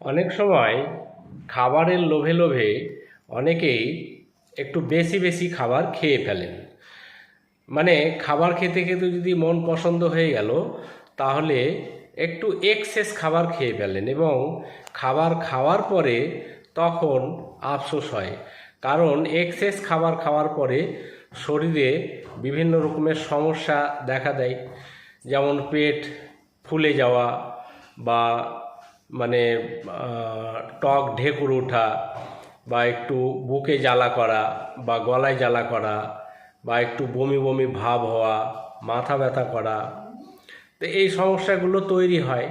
অনেক সময় খাবারের লোভে লোভে অনেকেই একটু বেশি বেশি খাবার খেয়ে ফেলেন। মানে খাবার খেতে খেতে যদি মন পছন্দ হয়ে গেল, তাহলে একটু এক্সেস খাবার খেয়ে ফেলেন এবং খাবার খাওয়ার পরে তখন আফসোস হয়। কারণ এক্সেস খাবার খাওয়ার পরে শরীরে বিভিন্ন রকমের সমস্যা দেখা দেয়। যেমন পেট ফুলে যাওয়া বা মানে টক ঢেকুর ওঠা বা একটু বুকে জ্বালা করা বা গলায় জ্বালা করা বা একটু বমি বমি ভাব হওয়া, মাথা ব্যথা করা, তো এই সমস্যাগুলো তৈরি হয়।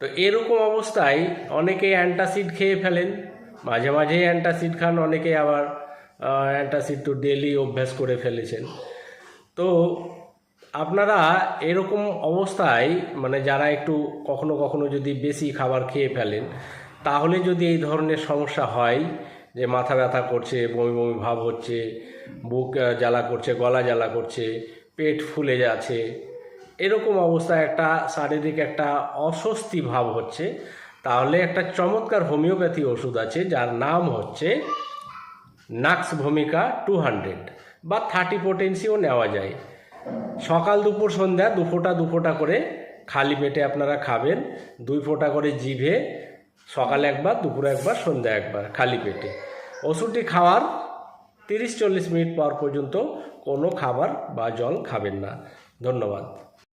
তো এরকম অবস্থায় অনেকে অ্যান্টাসিড খেয়ে ফেলেন, মাঝে মাঝেই অ্যান্টাসিড খান, অনেকে আবার অ্যান্টাসিড তো ডেলি অভ্যাস করে ফেলেছেন। তো আপনারা এরকম অবস্থায় মানে যারা একটু কখনো কখনো যদি বেশি খাবার খেয়ে ফেলেন, তাহলে যদি এই ধরনের সমস্যা হয়, যে মাথা ব্যথা করছে, বমি বমি ভাব হচ্ছে, বুক জ্বালা করছে, গলা জ্বালা করছে, পেট ফুলে যাচ্ছে, এরকম অবস্থায় একটা শারীরিক একটা অস্বস্তি ভাব হচ্ছে, তাহলে একটা চমৎকার হোমিওপ্যাথি ওষুধ আছে, যার নাম হচ্ছে নাক্স ভূমিকা টু হান্ড্রেড বা থার্টি পোটেন্সিও নেওয়া যায়। সকাল দুপুর সন্ধ্যা দু ফোঁটা দু ফোঁটা করে খালি পেটে আপনারা খাবেন, দুই ফোঁটা করে জিভে, সকালে একবার, দুপুরে একবার, সন্ধ্যা একবার, খালি পেটে। ওষুধটি খাওয়ার তিরিশ চল্লিশ মিনিট পর পর্যন্ত কোনো খাবার বা জল খাবেন না। ধন্যবাদ।